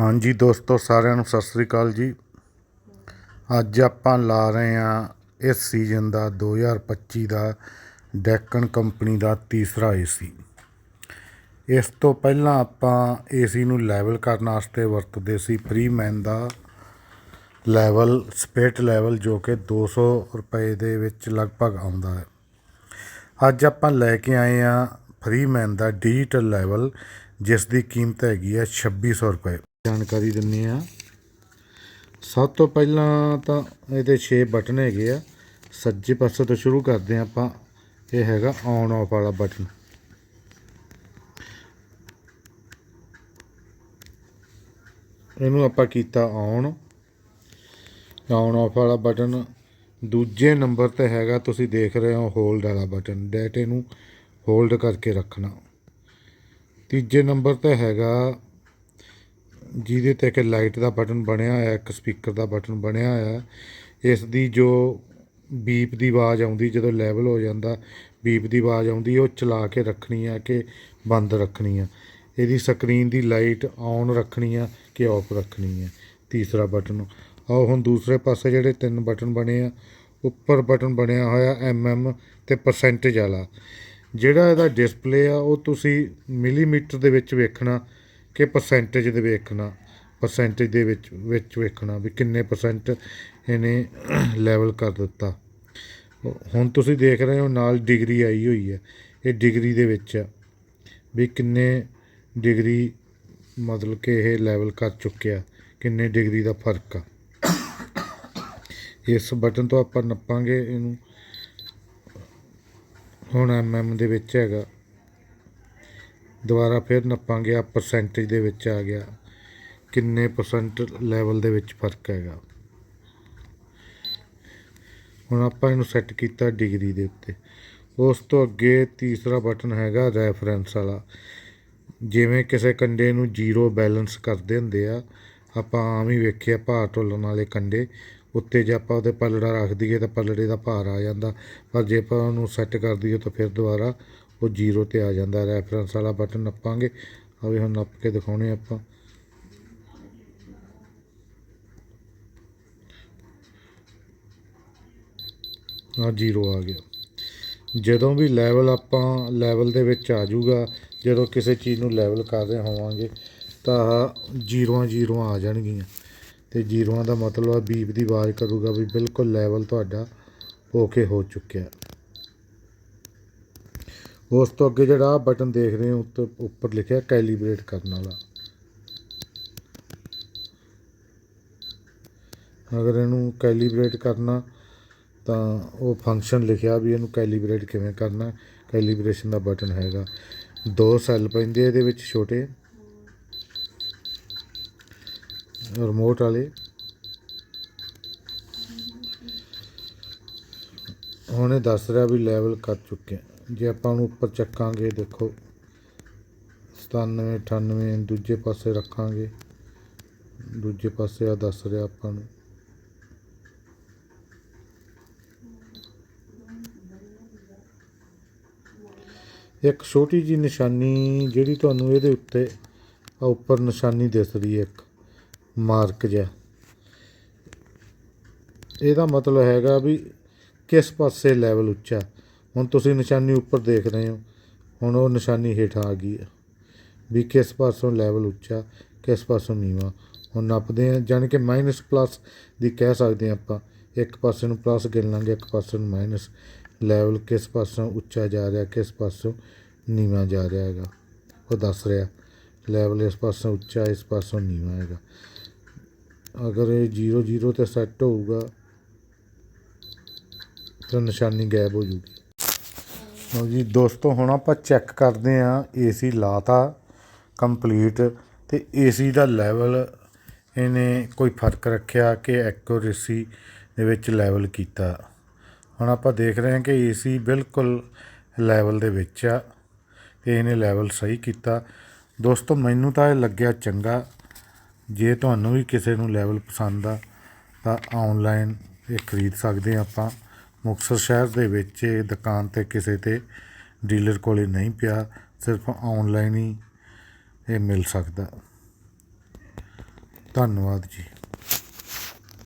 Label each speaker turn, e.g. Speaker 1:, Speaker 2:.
Speaker 1: ਹਾਂਜੀ ਦੋਸਤੋ, ਸਾਰਿਆਂ ਨੂੰ ਸਤਿ ਸ੍ਰੀ ਅਕਾਲ ਜੀ। ਅੱਜ ਆਪਾਂ ਲਾ ਰਹੇ ਹਾਂ ਇਸ ਸੀਜ਼ਨ ਦਾ 2025 ਦਾ ਡੈਕਨ ਕੰਪਨੀ ਦਾ ਤੀਸਰਾ ਏਸੀ ਇਸ ਤੋਂ ਪਹਿਲਾਂ ਆਪਾਂ ਏਸੀ ਨੂੰ ਲੈਵਲ ਕਰਨ ਵਾਸਤੇ ਵਰਤਦੇ ਸੀ ਫ੍ਰੀਮੈਨ ਦਾ ਲੈਵਲ ਸਪਿਟ ਲੈਵਲ ਜੋ ਕਿ 200 ਰੁਪਏ ਦੇ ਵਿੱਚ ਲਗਭਗ ਆਉਂਦਾ ਹੈ। ਅੱਜ ਆਪਾਂ ਲੈ ਕੇ ਆਏ ਆ ਫ੍ਰੀਮੈਨ ਦਾ ਡਿਜੀਟਲ ਲੈਵਲ ਜਿਸ ਦੀ ਕੀਮਤ ਹੈਗੀ ਹੈ 2600 ਰੁਪਏ। ਜਾਣਕਾਰੀ ਦਿੰਨੇ ਆ ਸਭ ਤੋਂ ਪਹਿਲਾਂ ਤਾਂ ਇਹਦੇ 6 ਬਟਨ ਹੈਗੇ ਆ। ਸੱਜੇ ਪਾਸੇ ਤੋਂ ਸ਼ੁਰੂ ਕਰਦੇ ਆ ਆਪਾਂ। ਇਹ ਹੈਗਾ ਔਨ ਆਫ ਵਾਲਾ ਬਟਨ। ਇਹਨੂੰ ਆਪਾਂ ਕੀਤਾ ਔਨ ਔਨ ਆਫ ਵਾਲਾ ਬਟਨ। ਦੂਜੇ ਨੰਬਰ ਤੇ ਹੈਗਾ, ਤੁਸੀਂ ਦੇਖ ਰਹੇ ਹੋ ਹੋਲਡ ਵਾਲਾ ਬਟਨ। ਡੈਟ ਇਹਨੂੰ ਹੋਲਡ ਕਰਕੇ ਰੱਖਣਾ। ਤੀਜੇ ਨੰਬਰ ਤੇ ਹੈਗਾ ਜਿਹਦੇ ਤੇ ਕਿ ਲਾਈਟ ਦਾ ਬਟਨ ਬਣਿਆ ਹੋਇਆ, ਇੱਕ ਸਪੀਕਰ ਦਾ ਬਟਨ ਬਣਿਆ ਹੋਇਆ ਇਸ ਦੀ ਜੋ ਬੀਪ ਦੀ ਆਵਾਜ਼ ਆਉਂਦੀ, ਜਦੋਂ ਲੈਵਲ ਹੋ ਜਾਂਦਾ, ਬੀਪ ਦੀ ਆਵਾਜ਼ ਆਉਂਦੀ, ਉਹ ਚਲਾ ਕੇ ਰੱਖਣੀ ਆ ਕਿ ਬੰਦ ਰੱਖਣੀ ਆ। ਇਹਦੀ ਸਕਰੀਨ ਦੀ ਲਾਈਟ ਔਨ ਰੱਖਣੀ ਆ ਕਿ ਆਫ ਰੱਖਣੀ ਆ, ਤੀਸਰਾ ਬਟਨ। ਆਓ ਹੁਣ ਦੂਸਰੇ ਪਾਸੇ ਜਿਹੜੇ ਤਿੰਨ ਬਟਨ ਬਣੇ ਆ, ਉੱਪਰ ਬਟਨ ਬਣਿਆ ਹੋਇਆ ਐਮਐਮ ਤੇ ਪਰਸੈਂਟੇਜ ਵਾਲਾ। ਜਿਹੜਾ ਇਹਦਾ ਡਿਸਪਲੇ ਆ, ਉਹ ਤੁਸੀਂ ਮਿਲੀਮੀਟਰ ਦੇ ਵਿੱਚ ਵੇਖਣਾ ਕਿ ਪਰਸੈਂਟੇਜ ਦੇ ਵੇਖਣਾ ਪਰਸੈਂਟੇਜ ਦੇ ਵਿੱਚ ਵਿੱਚ ਵੇਖਣਾ ਵੀ ਕਿੰਨੇ ਪਰਸੈਂਟ ਇਹਨੇ ਲੈਵਲ ਕਰ ਦਿੱਤਾ। ਹੁਣ ਤੁਸੀਂ ਦੇਖ ਰਹੇ ਹੋ ਨਾਲ ਡਿਗਰੀ ਆਈ ਹੋਈ ਹੈ। ਇਹ ਡਿਗਰੀ ਦੇ ਵਿੱਚ ਆ ਵੀ ਕਿੰਨੇ ਡਿਗਰੀ ਮਤਲਬ ਕਿ ਇਹ ਲੈਵਲ ਕਰ ਚੁੱਕਿਆ, ਕਿੰਨੇ ਡਿਗਰੀ ਦਾ ਫ਼ਰਕ ਆ। ਇਸ ਬਟਨ ਤੋਂ ਆਪਾਂ ਨੱਪਾਂਗੇ ਇਹਨੂੰ। ਹੁਣ ਐਮਐਮ ਦੇ ਵਿੱਚ ਹੈਗਾ। ਦੁਬਾਰਾ ਫਿਰ ਨੱਪਾਂਗੇ ਆ ਪਰਸੈਂਟੇਜ ਦੇ ਵਿੱਚ ਆ ਗਿਆ। ਕਿੰਨੇ ਪਰਸੈਂਟ ਲੈਵਲ ਦੇ ਵਿੱਚ ਫ਼ਰਕ ਹੈਗਾ? ਹੁਣ ਆਪਾਂ ਇਹਨੂੰ ਸੈੱਟ ਕੀਤਾ ਡਿਗਰੀ ਦੇ ਉੱਤੇ। ਉਸ ਤੋਂ ਅੱਗੇ ਤੀਸਰਾ ਬਟਨ ਹੈਗਾ ਰੈਫਰੈਂਸ ਵਾਲਾ। ਜਿਵੇਂ ਕਿਸੇ ਕੰਡੇ ਨੂੰ ਜ਼ੀਰੋ ਬੈਲੈਂਸ ਕਰਦੇ ਹੁੰਦੇ ਆ, ਆਪਾਂ ਆਮ ਹੀ ਵੇਖਿਆ ਭਾਰ ਢੋਲਣ ਵਾਲੇ ਕੰਡੇ। ਉੱਤੇ ਜੇ ਆਪਾਂ ਉਹਦੇ ਪਲੜਾ ਰੱਖ ਦਈਏ ਤਾਂ ਪਲੜੇ ਦਾ ਭਾਰ ਆ ਜਾਂਦਾ। ਪਰ ਜੇ ਆਪਾਂ ਉਹਨੂੰ ਸੈੱਟ ਕਰ ਦਈਏ ਤਾਂ ਫਿਰ ਦੁਬਾਰਾ ਉਹ ਜ਼ੀਰੋ ਤੇ ਆ ਜਾਂਦਾ ਰੈਫਰੈਂਸ ਵਾਲਾ ਬਟਨ ਨੱਪਾਂਗੇ। ਆ ਵੀ ਹੁਣ ਨੱਪ ਕੇ ਦਿਖਾਉਣੇ ਆਪਾਂ। ਆ ਜ਼ੀਰੋ ਆ ਗਿਆ। ਜਦੋਂ ਵੀ ਲੈਵਲ ਆਪਾਂ ਲੈਵਲ ਦੇ ਵਿੱਚ ਆ ਜਾਊਗਾ, ਜਦੋਂ ਕਿਸੇ ਚੀਜ਼ ਨੂੰ ਲੈਵਲ ਕਰ ਰਹੇ ਹੋਵਾਂਗੇ, ਤਾਂ ਜ਼ੀਰੋਆਂ ਜ਼ੀਰੋਆਂ ਆ ਜਾਣਗੀਆਂ। ਤੇ ਜ਼ੀਰੋਆਂ ਦਾ ਮਤਲਬ ਆ ਬੀਪ ਦੀ ਆਵਾਜ਼ ਕਰੂਗਾ ਵੀ ਬਿਲਕੁਲ ਲੈਵਲ ਤੁਹਾਡਾ ਓਕੇ ਹੋ ਚੁੱਕਿਆ। ਉਸ ਤੋਂ ਅੱਗੇ ਜਿਹੜਾ ਆਹ ਬਟਨ ਦੇਖ ਰਹੇ ਹੋ, ਉੱਤੇ ਉੱਪਰ ਲਿਖਿਆ ਕੈਲੀਬ੍ਰੇਟ ਕਰਨ ਵਾਲਾ। ਅਗਰ ਇਹਨੂੰ ਕੈਲੀਬ੍ਰੇਟ ਕਰਨਾ, ਤਾਂ ਉਹ ਫੰਕਸ਼ਨ ਲਿਖਿਆ ਵੀ ਇਹਨੂੰ ਕੈਲੀਬ੍ਰੇਟ ਕਿਵੇਂ ਕਰਨਾ ਕੈਲੀਬ੍ਰੇਸ਼ਨ ਦਾ ਬਟਨ ਹੈਗਾ। ਦੋ ਸੈੱਲ ਪੈਂਦੇ ਇਹਦੇ ਵਿੱਚ ਛੋਟੇ। ਰਿਮੋਟ ਵਾਲੇ। ਹੁਣ ਇਹ ਦੱਸ ਰਿਹਾ ਵੀ ਲੈਵਲ ਕਰ ਚੁੱਕੇ ਜੇ ਆਪਾਂ ਉਹਨੂੰ ਉੱਪਰ ਚੱਕਾਂਗੇ, ਦੇਖੋ 97 98 ਦੂਜੇ ਪਾਸੇ ਰੱਖਾਂਗੇ। ਦੂਜੇ ਪਾਸੇ ਆ ਦੱਸ ਰਿਹਾ ਆਪਾਂ ਨੂੰ। ਇੱਕ ਛੋਟੀ ਜੀ ਨਿਸ਼ਾਨੀ ਜਿਹੜੀ ਤੁਹਾਨੂੰ ਇਹਦੇ ਉੱਤੇ ਆ ਉੱਪਰ ਨਿਸ਼ਾਨੀ ਦਿਸ ਰਹੀ ਹੈ, ਇੱਕ ਮਾਰਕ ਜਿਹਾ। ਇਹਦਾ ਮਤਲਬ ਹੈਗਾ ਵੀ ਕਿਸ ਪਾਸੇ ਲੈਵਲ ਉੱਚਾ। ਹੁਣ ਤੁਸੀਂ ਨਿਸ਼ਾਨੀ ਉੱਪਰ ਦੇਖ ਰਹੇ ਹੋ। ਹੁਣ ਉਹ ਨਿਸ਼ਾਨੀ ਹੇਠਾਂ ਆ ਗਈ ਹੈ। ਵੀ ਕਿਸ ਪਾਸੋਂ ਲੈਵਲ ਉੱਚਾ, ਕਿਸ ਪਾਸੋਂ ਨੀਵਾਂ। ਹੁਣ ਨੱਪਦੇ ਆ ਜਾਣੀ ਕਿ ਮਾਈਨਸ ਪਲੱਸ ਦੀ ਕਹਿ ਸਕਦੇ ਹਾਂ ਆਪਾਂ। ਇੱਕ ਪਾਸੇ ਨੂੰ ਪਲੱਸ ਗਿਣ ਲਾਂਗੇ, ਇੱਕ ਪਾਸੇ ਨੂੰ ਮਾਈਨਸ ਲੈਵਲ ਕਿਸ ਪਾਸੋਂ ਉੱਚਾ ਜਾ ਰਿਹਾ, ਕਿਸ ਪਾਸੋਂ ਨੀਵਾਂ ਜਾ ਰਿਹਾ ਹੈਗਾ। ਉਹ ਦੱਸ ਰਿਹਾ ਲੈਵਲ ਇਸ ਪਾਸੋਂ ਉੱਚਾ, ਇਸ ਪਾਸੋਂ ਨੀਵਾਂ ਹੈਗਾ। ਅਗਰ ਇਹ 0 0 ਤੇ ਸੈੱਟ ਹੋਊਗਾ, ਤਾਂ ਨਿਸ਼ਾਨੀ ਗਾਇਬ ਹੋ ਜੂਗੀ। ਲਓ ਜੀ, ਦੋਸਤੋ, ਹੁਣ ਆਪਾਂ ਚੈੱਕ ਕਰਦੇ ਆਂ ਏਸੀ ਲਾਤਾ ਕੰਪਲੀਟ ਤੇ ਏਸੀ ਦਾ ਲੈਵਲ ਇਹਨੇ ਕੋਈ ਫ਼ਰਕ ਰੱਖਿਆ ਕਿ ਐਕੂਰੇਸੀ ਦੇ ਵਿੱਚ ਲੈਵਲ ਕੀਤਾ? ਹੁਣ ਆਪਾਂ ਦੇਖ ਰਹੇ ਹਾਂ ਕਿ ਏਸੀ ਬਿਲਕੁਲ ਲੈਵਲ ਦੇ ਵਿੱਚ ਆ ਤੇ ਇਹਨੇ ਲੈਵਲ ਸਹੀ ਕੀਤਾ। ਦੋਸਤੋ, ਮੈਨੂੰ ਤਾਂ ਇਹ ਲੱਗਿਆ ਚੰਗਾ। ਜੇ ਤੁਹਾਨੂੰ ਵੀ ਕਿਸੇ ਨੂੰ ਲੈਵਲ ਪਸੰਦ ਆ, ਤਾਂ ਆਨਲਾਈਨ ਇਹ ਖਰੀਦ ਸਕਦੇ ਆ ਆਪਾਂ। ਮੁਕਤਸਰ ਸ਼ਹਿਰ ਦੇ ਵਿੱਚ ਇਹ ਦੁਕਾਨ ਤੇ ਕਿਸੇ ਤੇ ਡੀਲਰ ਕੋਲੇ ਨਹੀਂ ਪਿਆ, ਸਿਰਫ ਆਨਲਾਈਨ ਹੀ ਇਹ ਮਿਲ ਸਕਦਾ। ਧੰਨਵਾਦ ਜੀ।